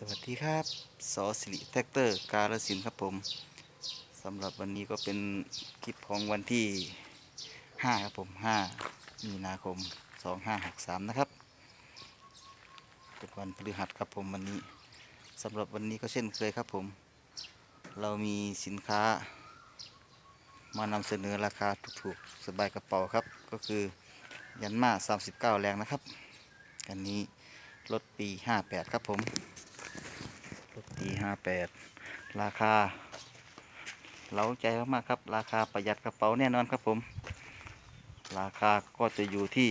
สวัสดีครับสอสิริแท็กเตอร์ กาลสินครับผมสำหรับวันนี้ก็เป็นคลิปของวันที่ 5 ครับผม 5 มีนาคม 2563 นะครับเป็นวันพฤหัสครับผมวันนี้สำหรับวันนี้ก็เช่นเคยครับผม เรามีสินค้ามานำเสนอราคาถูกๆ สบายกระเป๋าครับ ก็คือยันมา 39 แรงนะครับ กันนี้รถปี 58 ครับผม รถปี58ราคาเล้าใจมากๆครับ ราคาประหยัดกระเป๋าแน่นอนครับผม ราคาก็จะอยู่ที่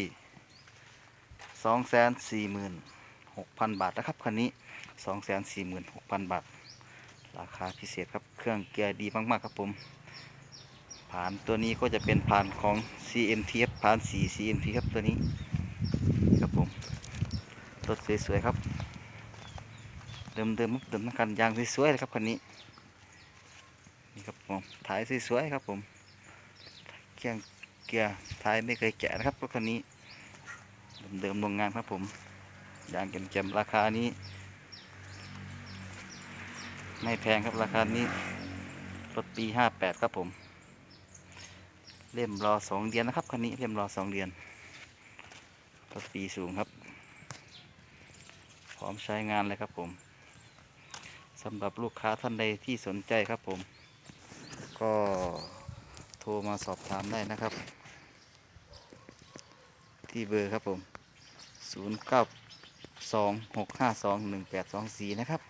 246,000บาทนะครับคันนี้246,000บาท ราคาพิเศษครับเครื่องเกียร์ดีมาก ๆ ครับผมผ่านตัวนี้ก็จะเป็นผ่านของ CMT ครับผ่าน4 CMT ครับตัวนี้ครับผมรถสวย ๆ ครับ เดิมเดิมๆเดิมทั้งคันยางสวยๆเลยครับคันนี้นี่ครับผมท้ายสวยๆครับผมเครื่องเกียร์ท้ายไม่เคยแกะนะครับรถคันนี้เดิมเดิมๆโรงงานครับผมยางแจ่มๆราคานี้ ไม่แพงครับราคานี้รถปีห้าแปดครับผม เล่มรอสองเดือนนะครับคันนี้เล่มรอสองเดือนรถปีสูงครับ พร้อมใช้งานเลยครับผม สำหรับลูกค้าท่านใดที่สนใจครับผม ก็โทรมาสอบถามได้นะครับ ที่เบอร์ครับผม 0 9 2 6 5 2 1 8 2 4 นะครับ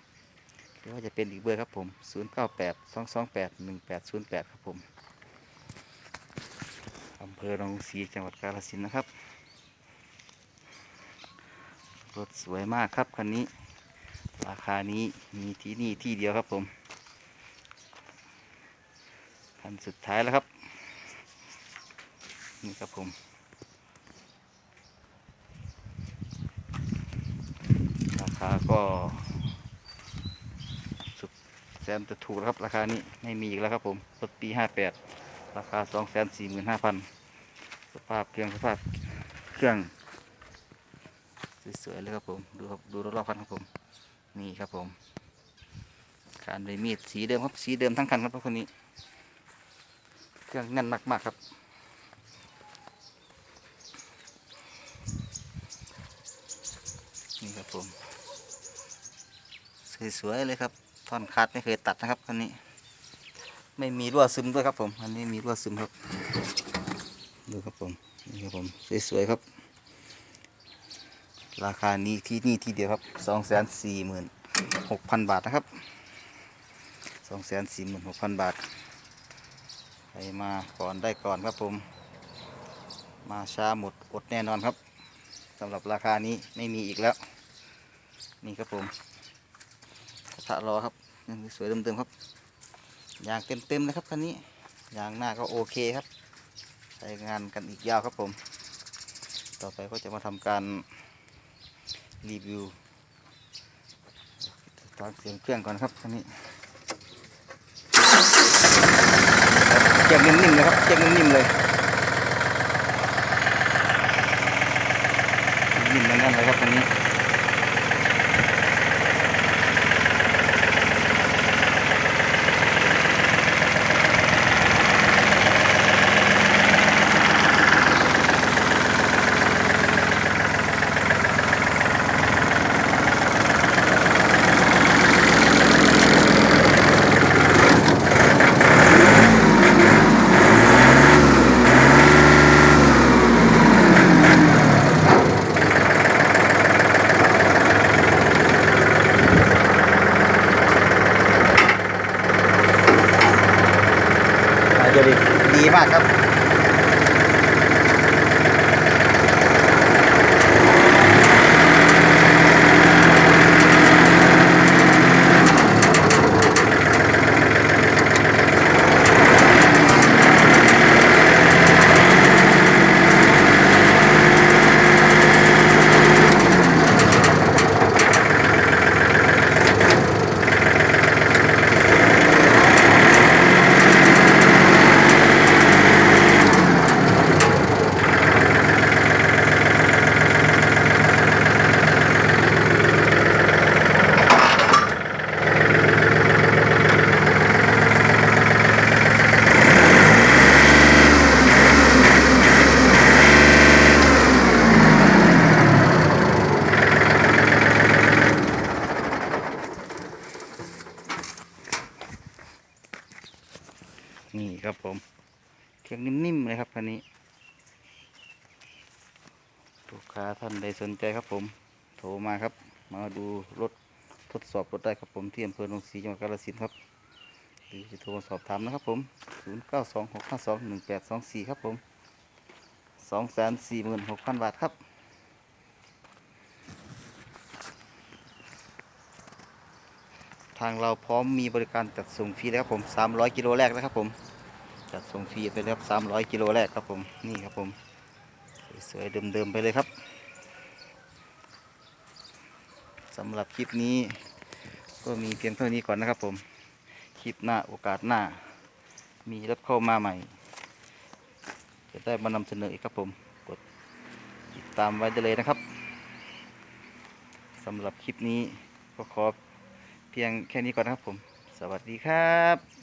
หรือว่าจะเป็นอีกเบอร์ครับผม 0 9 8 2 2 8 1 8 0 8 ครับผมอำเภอหนองศรีจังหวัดกาฬสินธุ์นะครับ รถสวยมากครับคันนี้ ราคานี้มีที่นี่ที่เดียวครับผมคันสุดท้ายแล้วครับ นี่ครับผมราคาก็สุดแสนจะถูกแล้วครับราคานี้ไม่มีอีกแล้วครับผมรถปี 58 ราคา 245,000 สภาพเครื่องสภาพเครื่องสวยๆเลยครับผม ดูครับ ดูรอบๆคันครับผม นี่ครับผมการใบมีดสีเดิมครับสีเดิมทั้งคันครับรถคันนี้ เครื่องแน่นมากๆครับนี่ครับผมสวยๆเลยครับท่อนคัดไม่เคยตัดนะครับคันนี้ ไม่มีรั่วซึมด้วยครับผมอันนี้มีรั่วซึมครับดูครับผมนี่ครับผมสวยๆครับ ราคานี้ที่นี่ที่เดียวครับสองแสนสี่หมื่นหกพันบาทนะครับสองแสนสี่หมื่นหกพันบาทใครมาก่อนได้ก่อนครับผม มาช้าหมดอดแน่นอนครับสำหรับราคานี้ไม่มีอีกแล้ว นี่ครับผมกระทะรอครับสวยเดิมๆครับยางเต็มๆนะครับคันนี้ยางหน้าก็โอเคครับใช้งานกันอีกยาวครับผม ต่อไปก็จะมาทำการ รีวิวตอนเสียงเครื่องก่อนครับอันนี้เจียงนิ่มๆเลยครับเจียงนิ่มๆเลยนิ่มๆนั่นเลยครับคันนี้ มากครับครับ มเลยครับคันนี้ลูกค้าท่านใดสนใจครับผม โทรมาครับ มาดูรถทดสอบรถได้ครับผมที่อำเภอหนองศรีจังหวัดกาฬสินธุ์ครับหรือจะโทรสอบถามนะครับผม 0 9 2 6 5 2 1 8 2 4 ครับผม2 4 6 0 0 0 บาทครับทางเราพร้อมมีบริการจัดส่งฟรีแล้วครับผม 300 กิโลแรกนะครับผม จัดส่งฟรีไปเลยครับ300กิโลแรกครับผม นี่ครับผม สวยๆเดิมๆไปเลยครับสำหรับคลิปนี้ ก็มีเพียงเท่านี้ก่อนนะครับผม คลิปหน้าโอกาสหน้า มีรถเข้ามาใหม่ จะได้มานำเสนออีกครับผม กดติดตามไว้ได้เลยนะครับสำหรับคลิปนี้ก็ขอเพียงแค่นี้ก่อนนะครับผม สวัสดีครับ